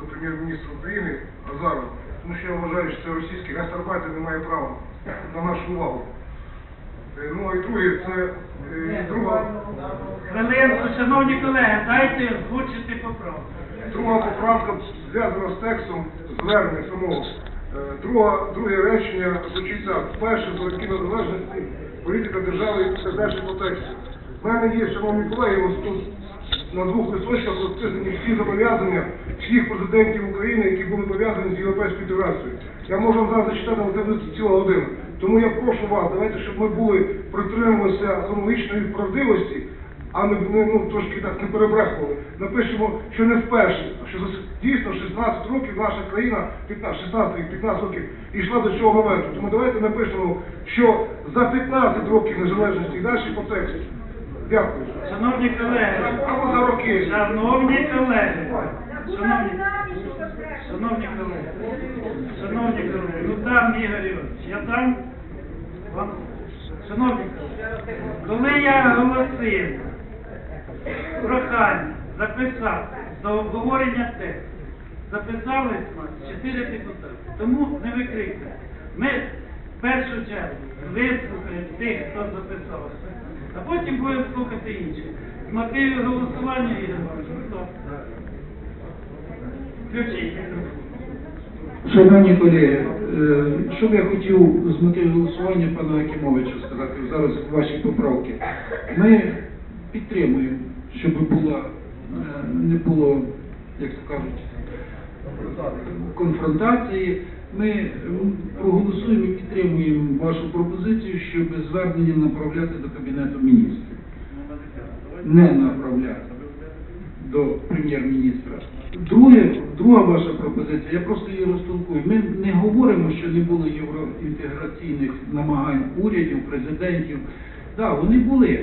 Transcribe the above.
до прем'єр-міністра України Азарова, тому що я вважаю, що це російський гастарбайтер не має права на нашу увагу. Е, Ну і друге, це е, друга, Хвилинку, шановні колеги, дайте озвучити поправку. друга поправка зв'язана з текстом звернення самого. Е, Друга, друге речення звучить так. Перше, з роки незалежності, політика держави і далі по тексту. У мене є, шановні колеги, ось тут на двох листочках розписані всі зобов'язання всіх президентів України, які були пов'язані з Європейською інтеграцією. Я можу вам зараз зачитати на це цілу годину. Тому я прошу вас, давайте, щоб ми були притримувалися хронологічної правдивості, а не, ну, трошки так не перебрехували. Напишемо, що не вперше, а що дійсно 16 років наша країна, 15, 16 років, 15 років, йшла до цього моменту. Тому давайте напишемо, що за 15 років незалежності і далі по тексту. Дякую. Шановні колеги, Або за роки. шановні колеги, шановні, шановні колеги, шановні колеги, ну там, Ігор Іванович, я там вам, шановні колеги, коли я оголосив прохання записати до обговорення тексту, записались чотири депутати. Тому не викрикуйте. Ми в першу чергу вислухаємо тих, хто записався, а потім будемо слухати інших. З мотивів голосування Ігор Іванович, будь. Шановні колеги, е, що б я хотів з мотивів голосування пана Акимовича сказати зараз ваші поправки. Ми підтримуємо, щоб була, е, не було, як то кажуть, конфронтації. Ми проголосуємо і підтримуємо вашу пропозицію, щоб звернення направляти до Кабінету міністрів. Не направляти до прем'єр-міністра. Друге, друга ваша пропозиція, я просто її розтолкую. Ми не говоримо, що не було євроінтеграційних намагань урядів, президентів. Так, вони були.